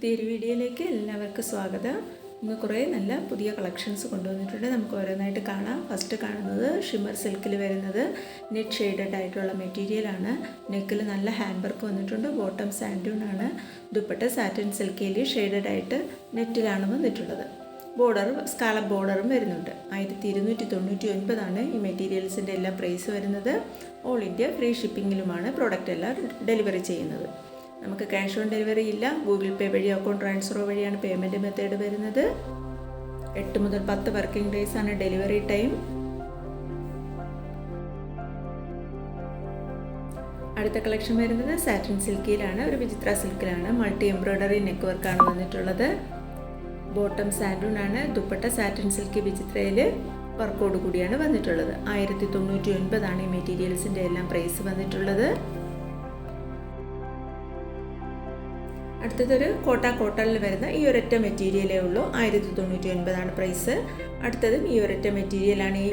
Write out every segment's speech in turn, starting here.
പുതിയൊരു വീഡിയോയിലേക്ക് എല്ലാവർക്കും സ്വാഗതം. ഇന്ന് കുറേ നല്ല പുതിയ കളക്ഷൻസ് കൊണ്ടുവന്നിട്ടുണ്ട്. നമുക്ക് ഓരോന്നായിട്ട് കാണാം. ഫസ്റ്റ് കാണുന്നത് ഷിമ്മർ സിൽക്കിൽ വരുന്നത്. നെറ്റ് ഷെയ്ഡഡ് ആയിട്ടുള്ള മെറ്റീരിയലാണ് നെക്കിൽ നല്ല ഹാൻഡ് വർക്ക് വന്നിട്ടുണ്ട്. ബോട്ടം സാൻഡൂൺ ആണ്. ദുപ്പട്ട സാറ്റൻ സിൽക്കിൽ ഷെയ്ഡഡ് ആയിട്ട് നെറ്റിലാണ് വന്നിട്ടുള്ളത്. ബോർഡർ സ്കാലപ്പ് ബോർഡറും വരുന്നുണ്ട്. ആയിരത്തി ഇരുന്നൂറ്റി തൊണ്ണൂറ്റി ഒൻപതാണ് ഈ മെറ്റീരിയൽസിന്റെ എല്ലാം പ്രൈസ് വരുന്നത്. ഓൾ ഇന്ത്യ ഫ്രീ ഷിപ്പിങ്ങിലുമാണ് പ്രോഡക്റ്റ് എല്ലാം ഡെലിവറി ചെയ്യുന്നത്. നമുക്ക് ക്യാഷ് ഓൺ ഡെലിവറി ഇല്ല. ഗൂഗിൾ പേ വഴി അക്കൗണ്ട് ട്രാൻസ്ഫർ വഴിയാണ് പേയ്മെന്റ് മെത്തേഡ് വരുന്നത്. എട്ട് മുതൽ പത്ത് വർക്കിംഗ് ഡേയ്സ് ആണ് ഡെലിവറി ടൈം അടുത്ത കളക്ഷൻ വരുന്നത് സാറ്റിൻ സിൽക്കിയിലാണ് ഒരു വിചിത്ര സിൽക്കിലാണ് മൾട്ടി എംബ്രോയ്ഡറി നെക്ക് വർക്കാണ് വന്നിട്ടുള്ളത്. ബോട്ടം സാൻഡൂൺ ആണ്. ദുപ്പട്ട സാറ്റിൻ സിൽക്ക് വിചിത്രയിൽ വർക്കോട് കൂടിയാണ് വന്നിട്ടുള്ളത്. ആയിരത്തി തൊണ്ണൂറ്റി ഒൻപതാണ് ഈ മെറ്റീരിയൽസിന്റെ എല്ലാം പ്രൈസ് വന്നിട്ടുള്ളത്. അടുത്തതൊരു കോട്ട കോട്ടണിൽ വരുന്ന ഈ ഒരൊറ്റ മെറ്റീരിയലേ ഉള്ളൂ. ആയിരത്തി തൊണ്ണൂറ്റി ഒൻപതാണ് പ്രൈസ് അടുത്തതും ഈ ഒരൊറ്റ മെറ്റീരിയലാണ് ഈ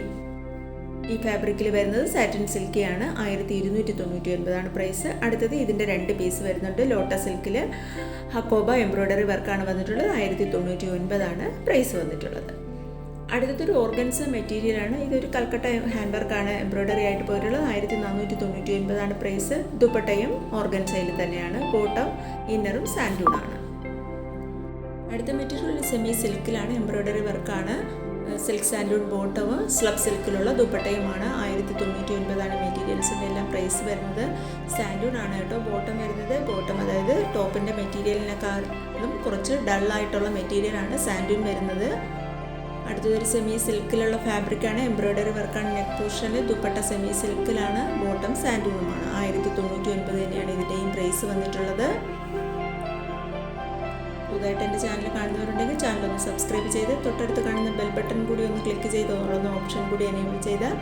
ഈ ഫാബ്രിക്കിൽ വരുന്നത് സാറ്റിൻ സിൽക്കിയാണ് ആയിരത്തി ഇരുന്നൂറ്റി തൊണ്ണൂറ്റി ഒൻപതാണ് പ്രൈസ് അടുത്തത് ഇതിന്റെ രണ്ട് പീസ് വരുന്നുണ്ട്. ലോട്ട സിൽക്കിൽ ഹക്കോബ എംബ്രോയ്ഡറി വർക്കാണ് വന്നിട്ടുള്ളത് ആയിരത്തി തൊണ്ണൂറ്റി ഒൻപതാണ് പ്രൈസ് വന്നിട്ടുള്ളത്. അടുത്തതൊരു ഓർഗൻസ് മെറ്റീരിയലാണ്. ഇതൊരു കൽക്കട്ട ഹാൻഡ് വർക്കാണ് എംബ്രോയ്ഡറി ആയിട്ട് പോയിട്ടുള്ളത്. ആയിരത്തി നാനൂറ്റി തൊണ്ണൂറ്റി ഒൻപതാണ് പ്രൈസ്. ദുപ്പട്ടയും ഓർഗൻസയിൽ തന്നെയാണ്. ബോട്ടം ഇന്നറും സാൻഡൂണാണ്. അടുത്ത മെറ്റീരിയൽ സെമി സിൽക്കിലാണ്. എംബ്രോയ്ഡറി വർക്കാണ്. സിൽക്ക് സാൻഡൂൺ ബോട്ടവും സ്ലബ് സിൽക്കിലുള്ള ദുപ്പട്ടയുമാണ്. ആയിരത്തി തൊണ്ണൂറ്റി ഒൻപതാണ് മെറ്റീരിയൽസിന്റെ എല്ലാം പ്രൈസ് വരുന്നത്. സാൻഡൂൺ ആണ് കേട്ടോ ബോട്ടം വരുന്നത്. ബോട്ടം അതായത് ടോപ്പിന്റെ മെറ്റീരിയലിനെക്കാളും കുറച്ച് ഡള്ളായിട്ടുള്ള മെറ്റീരിയലാണ് സാൻഡൂൺ വരുന്നത്. അടുത്തതൊരു സെമി സിൽക്കിലുള്ള ഫാബ്രിക്കാണ് എംബ്രോയ്ഡറി വർക്കാണ് നെക്ക് പോർഷനിൽ ദുപ്പട്ട സെമി സിൽക്കിലാണ് ബോട്ടം സാൻഡുമാണ് ആയിരത്തി തൊണ്ണൂറ്റി ഒൻപത് തന്നെയാണ് ഇതിന്റെയും പ്രൈസ് വന്നിട്ടുള്ളത്. പുതുതായിട്ട് എന്റെ ചാനൽ കാണുന്നവരുണ്ടെങ്കിൽ ചാനൽ ഒന്ന് സബ്സ്ക്രൈബ് ചെയ്ത് തൊട്ടടുത്ത് കാണുന്ന ബെൽ ബട്ടൺ കൂടി ഒന്ന് ക്ലിക്ക് ചെയ്ത് ഓരോന്ന് ഓപ്ഷൻ കൂടി എനേബിൾ ചെയ്താൽ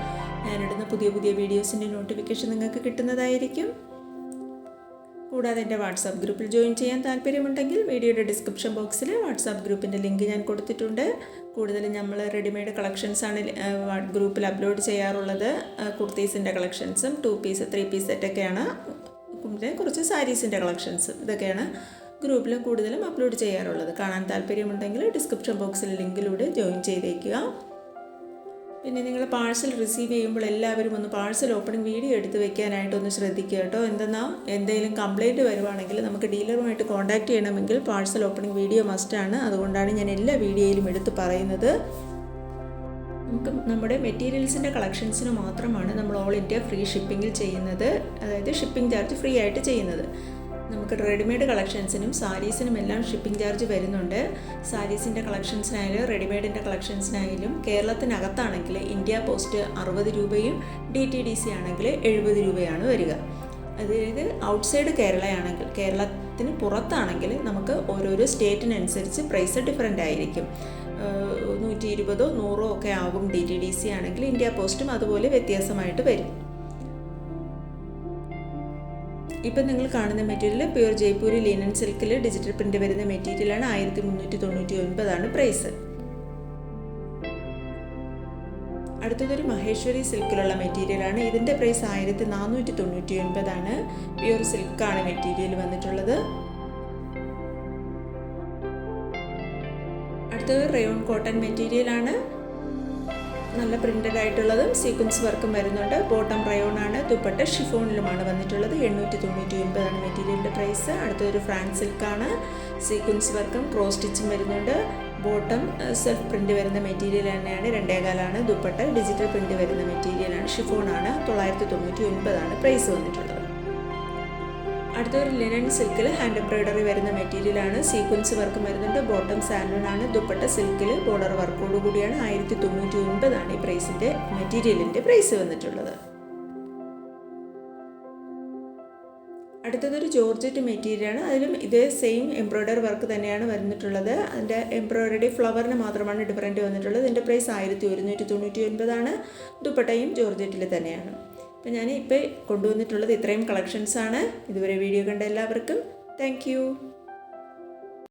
ഞാനിടുന്ന പുതിയ പുതിയ വീഡിയോസിന്റെ നോട്ടിഫിക്കേഷൻ നിങ്ങൾക്ക് കിട്ടുന്നതായിരിക്കും. കൂടാതെ എന്റെ വാട്സാപ്പ് ഗ്രൂപ്പിൽ ജോയിൻ ചെയ്യാൻ താല്പര്യമുണ്ടെങ്കിൽ വീഡിയോയുടെ ഡിസ്ക്രിപ്ഷൻ ബോക്സിൽ വാട്സാപ്പ് ഗ്രൂപ്പിന്റെ ലിങ്ക് ഞാൻ കൊടുത്തിട്ടുണ്ട്. കൂടുതലും നമ്മൾ റെഡിമെയ്ഡ് കളക്ഷൻസാണ് ഗ്രൂപ്പിൽ അപ്ലോഡ് ചെയ്യാറുള്ളത്. കുർത്തീസിന്റെ കളക്ഷൻസും ടു പീസ് ത്രീ പീസ് സെറ്റൊക്കെയാണ്. പിന്നെ കുറച്ച് സാരീസിന്റെ കളക്ഷൻസും ഇതൊക്കെയാണ് ഗ്രൂപ്പിൽ കൂടുതലും അപ്ലോഡ് ചെയ്യാറുള്ളത്. കാണാൻ താല്പര്യമുണ്ടെങ്കിൽ ഡിസ്ക്രിപ്ഷൻ ബോക്സിൽ ലിങ്കിലൂടെ ജോയിൻ ചെയ്തേക്കുക. പിന്നെ നിങ്ങൾ പാഴ്സൽ റിസീവ് ചെയ്യുമ്പോൾ എല്ലാവരും ഒന്ന് പാഴ്സൽ ഓപ്പണിംഗ് വീഡിയോ എടുത്ത് വെക്കാനായിട്ട് ഒന്ന് ശ്രദ്ധിക്കുക കേട്ടോ. എന്തെന്നാൽ എന്തെങ്കിലും കംപ്ലൈന്റ് വരുവാണെങ്കിൽ നമുക്ക് ഡീലറുമായിട്ട് കോൺടാക്റ്റ് ചെയ്യണമെങ്കിൽ പാഴ്സൽ ഓപ്പണിംഗ് വീഡിയോ മസ്റ്റാണ് അതുകൊണ്ടാണ് ഞാൻ എല്ലാ വീഡിയോയിലും എടുത്ത് പറയുന്നത്. നമുക്ക് നമ്മുടെ മെറ്റീരിയൽസിന്റെ കളക്ഷൻസിന് മാത്രമാണ് നമ്മൾ ഓൾ ഇന്ത്യ ഫ്രീ ഷിപ്പിങ്ങിൽ ചെയ്യുന്നത്. അതായത് ഷിപ്പിംഗ് ചാർജ് ഫ്രീ ആയിട്ട് ചെയ്യുന്നത്. നമുക്ക് റെഡിമെയ്ഡ് കളക്ഷൻസിനും സാരീസിനും എല്ലാം ഷിപ്പിംഗ് ചാർജ് വരുന്നുണ്ട്. സാരീസിന്റെ കളക്ഷൻസിനായാലും റെഡിമെയ്ഡിന്റെ കളക്ഷൻസിനായാലും കേരളത്തിനകത്താണെങ്കിൽ ഇന്ത്യ പോസ്റ്റ് അറുപത് രൂപയും ഡി ടി ഡി സി ആണെങ്കിൽ എഴുപത് രൂപയാണ് വരിക. അതായത് ഔട്ട്സൈഡ് കേരളയാണെങ്കിൽ കേരളത്തിന് പുറത്താണെങ്കിൽ നമുക്ക് ഓരോരോ സ്റ്റേറ്റിനനുസരിച്ച് പ്രൈസ് ഡിഫറെന്റ് ആയിരിക്കും. നൂറ്റി ഇരുപതോ നൂറോ ഒക്കെ ആകും ഡി ടി ഡി സി ആണെങ്കിൽ ഇന്ത്യ പോസ്റ്റും അതുപോലെ വ്യത്യാസമായിട്ട് വരും. ഇപ്പം നിങ്ങൾ കാണുന്ന മെറ്റീരിയൽ പ്യൂർ ജയ്പൂരി ലിനൻ സിൽക്കിൽ ഡിജിറ്റൽ പ്രിന്റ് വരുന്ന മെറ്റീരിയലാണ് ആയിരത്തി മുന്നൂറ്റി തൊണ്ണൂറ്റി ഒൻപതാണ് പ്രൈസ് അടുത്തതൊരു മഹേശ്വരി സിൽക്കിലുള്ള മെറ്റീരിയലാണ് ഇതിന്റെ പ്രൈസ് ആയിരത്തി നാനൂറ്റി തൊണ്ണൂറ്റി ഒൻപതാണ് പ്യൂർ സിൽക്കാണ് മെറ്റീരിയൽ വന്നിട്ടുള്ളത്. അടുത്തത് റയോൺ കോട്ടൺ മെറ്റീരിയലാണ് നല്ല പ്രിന്റഡ് ആയിട്ടുള്ളതും സീക്വൻസ് വർക്കും വരുന്നുണ്ട്. ബോട്ടം റയോൺ ആണ് ദുപ്പട്ട ഷിഫോണിലുമാണ് വന്നിട്ടുള്ളത്. എണ്ണൂറ്റി തൊണ്ണൂറ്റി ഒൻപതാണ് മെറ്റീരിയലിന്റെ പ്രൈസ് അടുത്തൊരു ഫ്രാൻസ് സിൽക്കാണ് സീക്വൻസ് വർക്കും ക്രോസ് സ്റ്റിച്ചും വരുന്നുണ്ട് ബോട്ടം സെൽഫ് പ്രിന്റ് വരുന്ന മെറ്റീരിയൽ തന്നെയാണ്. രണ്ടേകാലാണ്. ദുപ്പട്ട ഡിജിറ്റൽ പ്രിന്റ് വരുന്ന മെറ്റീരിയലാണ് ഷിഫോണാണ് തൊള്ളായിരത്തി തൊണ്ണൂറ്റി ഒൻപതാണ് പ്രൈസ് വന്നിട്ടുള്ളത്. അടുത്തൊരു ലിനൻ സിൽക്കിൽ ഹാൻഡ് എംബ്രോയിഡറി വരുന്ന മെറ്റീരിയലാണ് സീക്വൻസ് വർക്ക് വരുന്നുണ്ട് ബോട്ടം സാൻഡൺ ആണ് ദുപ്പട്ട സിൽക്കിൽ ബോർഡർ വർക്കോട് കൂടിയാണ് ആയിരത്തി തൊണ്ണൂറ്റി ഒൻപതാണ് ഈ പ്രൈസിന്റെ മെറ്റീരിയലിന്റെ പ്രൈസ് വന്നിട്ടുള്ളത്. അടുത്തതൊരു ജോർജറ്റ് മെറ്റീരിയലാണ്. അതിലും ഇതേ സെയിം എംബ്രോയ്ഡറി വർക്ക് തന്നെയാണ് വന്നിട്ടുള്ളത്. അതിന്റെ എംബ്രോയിഡറി ഫ്ലവറിന് മാത്രമാണ് ഡിഫറന്റ് വന്നിട്ടുള്ളത്. ഇതിന്റെ പ്രൈസ് ആയിരത്തി ഒരുന്നൂറ്റി തൊണ്ണൂറ്റി ഒൻപതാണ് ദുപ്പട്ടയും ജോർജറ്റിൽ തന്നെയാണ്. അപ്പോൾ ഞാൻ ഇപ്പോൾ കൊണ്ടുവന്നിട്ടുള്ളത് ഇത്രയും കളക്ഷൻസാണ് ഇതുവരെ വീഡിയോ കണ്ട എല്ലാവർക്കും താങ്ക്